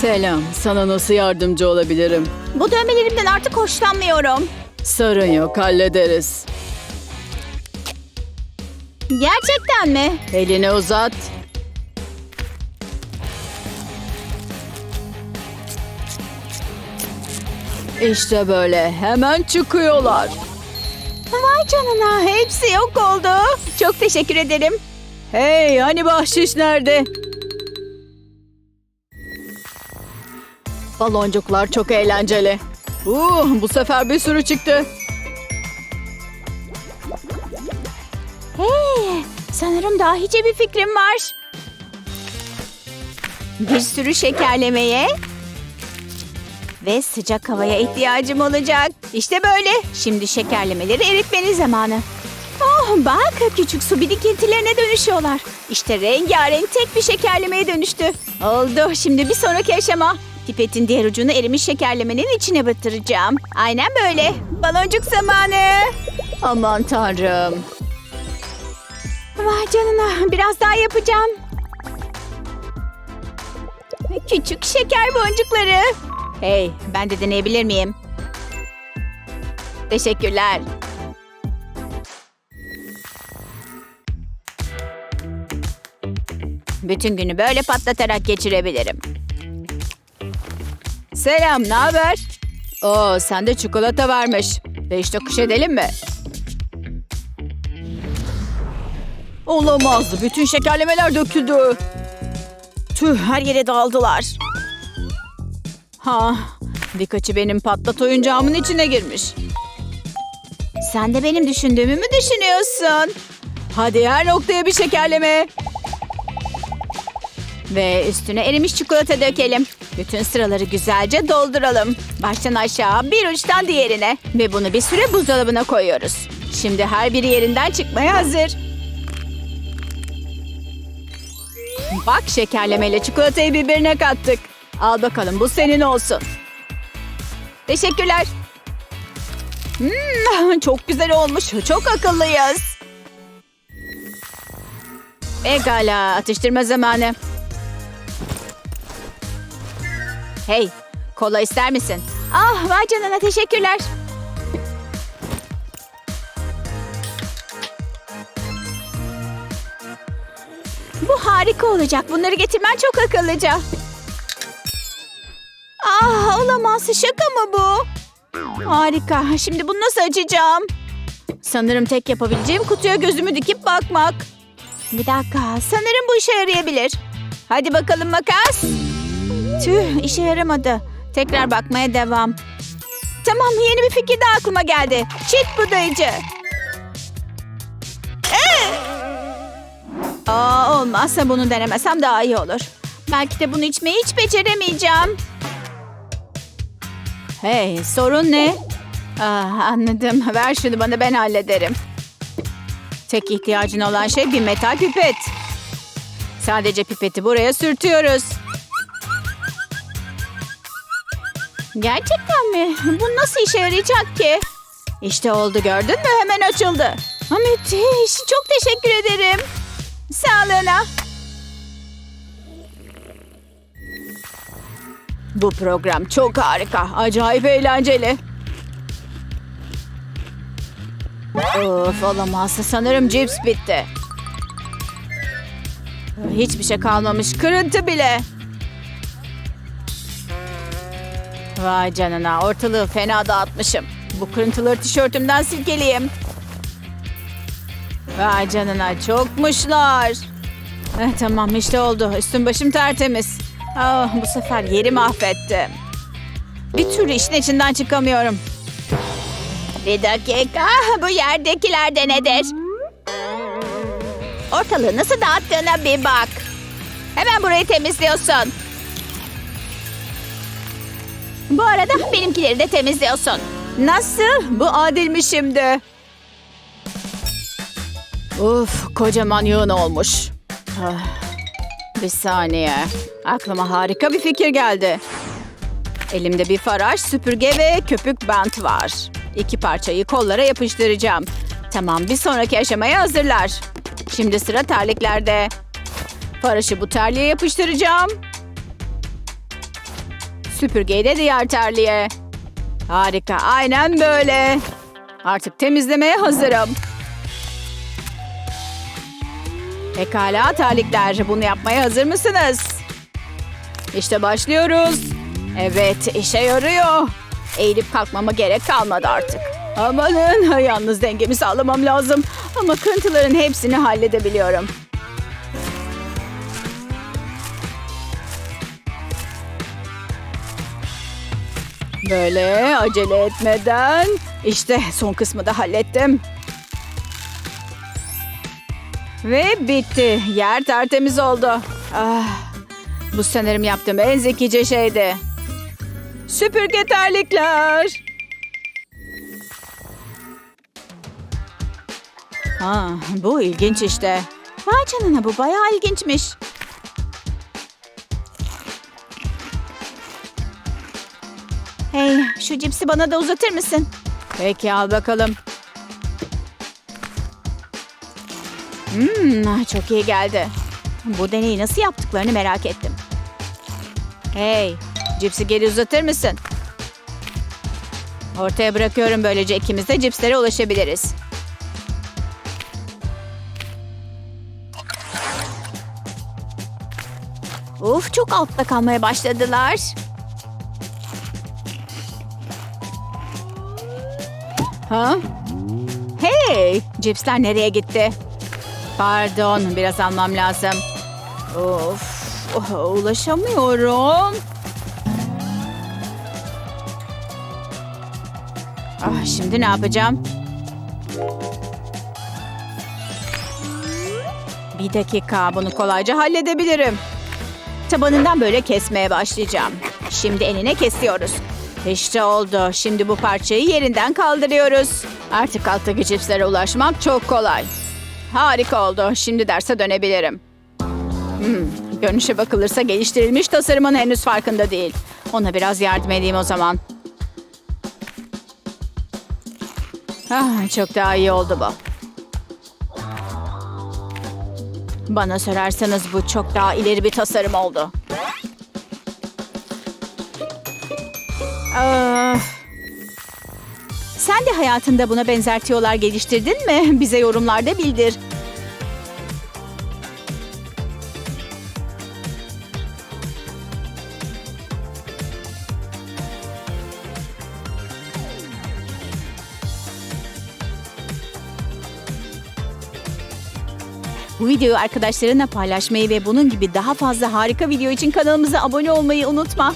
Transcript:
Selam, sana nasıl yardımcı olabilirim? Bu dövmelerimden artık hoşlanmıyorum. Sorun yok, hallederiz. Gerçekten mi? Elini uzat. İşte böyle, hemen çıkıyorlar. Vay canına hepsi yok oldu. Çok teşekkür ederim. Hey, hani bahşiş nerede? Baloncuklar çok eğlenceli. Uh, bu sefer bir sürü çıktı. Hey, sanırım dahice bir fikrim var. Bir sürü şekerlemeye ve sıcak havaya ihtiyacım olacak. İşte böyle. Şimdi şekerlemeleri eritmenin zamanı. Oh bak küçük su birikintilerine dönüşüyorlar. İşte rengarenk tek bir şekerlemeye dönüştü. Oldu şimdi bir sonraki aşama. Pipetin diğer ucunu erimiş şekerlemenin içine batıracağım. Aynen böyle. Baloncuk zamanı. Aman tanrım. Vay canına biraz daha yapacağım. Küçük şeker boncukları. Hey ben de deneyebilir miyim? Teşekkürler. Bütün günü böyle patlatarak geçirebilirim. Selam, ne haber? Oo, sende çikolata varmış. Değiş tokuş edelim mi? Olamaz, bütün şekerlemeler döküldü. Tüh her yere dağıldılar. Ha, birkaçı benim patlat oyuncağımın içine girmiş. Sen de benim düşündüğümü mü düşünüyorsun? Hadi her noktaya bir şekerleme. Ve üstüne erimiş çikolata dökelim. Bütün sıraları güzelce dolduralım. Baştan aşağı bir uçtan diğerine. Ve bunu bir süre buzdolabına koyuyoruz. Şimdi her biri yerinden çıkmaya hazır. Bak şekerlemeyle çikolatayı birbirine kattık. Al bakalım bu senin olsun. Teşekkürler. Hmm, çok güzel olmuş. Çok akıllıyız. Pekala atıştırma zamanı. Hey kola ister misin? Ah vay canına teşekkürler. Bu harika olacak. Bunları getirmen çok akıllıca. Ah olamaz. Şaka mı bu? Harika. Şimdi bunu nasıl açacağım? Sanırım tek yapabileceğim kutuya gözümü dikip bakmak. Bir dakika. Sanırım bu işe yarayabilir. Hadi bakalım makas. Tüh işe yaramadı. Tekrar bakmaya devam. Tamam yeni bir fikir daha aklıma geldi. Çit budayıcı. Ee! Aa, olmazsa bunu denemesem daha iyi olur. Belki de bunu içmeyi hiç beceremeyeceğim. Hey sorun ne? Ah, anladım. Ver şunu bana ben hallederim. Tek ihtiyacın olan şey bir metal pipet. Sadece pipeti buraya sürtüyoruz. Gerçekten mi? Bu nasıl işe yarayacak ki? İşte oldu gördün mü? Hemen açıldı. Ha, müthiş. Çok teşekkür ederim. Sağlığına. Bu program çok harika. Acayip eğlenceli. Of olamaz. Sanırım cips bitti. Hiçbir şey kalmamış. Kırıntı bile. Vay canına ortalığı fena dağıtmışım. Bu kırıntıları tişörtümden silkeleyeyim. Vay canına çokmuşlar. Eh, tamam işte oldu. Üstüm başım tertemiz. Ah, bu sefer yeri mahvettim. Bir türlü işin içinden çıkamıyorum. Bir dakika. Bu yerdekiler de nedir? Ortalığı nasıl dağıttığına bir bak. Hemen burayı temizliyorsun. Bu arada benimkileri de temizliyorsun. Nasıl? Bu adil şimdi? Uf, kocaman yığın olmuş. Ah, bir saniye. Aklıma harika bir fikir geldi. Elimde bir faraş, süpürge ve köpük bant var. İki parçayı kollara yapıştıracağım. Tamam, bir sonraki aşamaya hazırlar. Şimdi sıra terliklerde. Faraşı bu terliğe yapıştıracağım. Süpürgeyi de diğer terliğe. Harika, aynen böyle. Artık temizlemeye hazırım. Pekala terlikler, bunu yapmaya hazır mısınız? İşte başlıyoruz. Evet, işe yarıyor. Eğilip kalkmama gerek kalmadı artık. Amanın, yalnız dengemi sağlamam lazım. Ama kırıntıların hepsini halledebiliyorum. Böyle acele etmeden. İşte son kısmı da hallettim. Ve bitti. Yer tertemiz oldu. Ah, bu sanırım yaptığım en zekice şeydi. Süpürge terlikler. Ha, bu ilginç işte. Vay canına bu bayağı ilginçmiş. Hey şu cipsi bana da uzatır mısın? Peki al bakalım. Hmm, çok iyi geldi. Bu deneyi nasıl yaptıklarını merak ettim. Hey, cipsi geri uzatır mısın? Ortaya bırakıyorum böylece ikimiz de cipslere ulaşabiliriz. Uf çok altta kalmaya başladılar. Ha? Hey, cipsler nereye gitti? Pardon, biraz almam lazım. Of, oh, ulaşamıyorum. Ah, şimdi ne yapacağım? Bir dakika, bunu kolayca halledebilirim. Tabanından böyle kesmeye başlayacağım. Şimdi enine kesiyoruz. İşte oldu. Şimdi bu parçayı yerinden kaldırıyoruz. Artık alttaki cipslere ulaşmak çok kolay. Harika oldu. Şimdi derse dönebilirim. Hmm, görünüşe bakılırsa geliştirilmiş tasarımın henüz farkında değil. Ona biraz yardım edeyim o zaman. Ah, çok daha iyi oldu bu. Bana sorarsanız bu çok daha ileri bir tasarım oldu. Ah. Sen de hayatında buna benzer tiyolar geliştirdin mi? Bize yorumlarda bildir. Bu videoyu arkadaşlarınla paylaşmayı ve bunun gibi daha fazla harika video için kanalımıza abone olmayı unutma.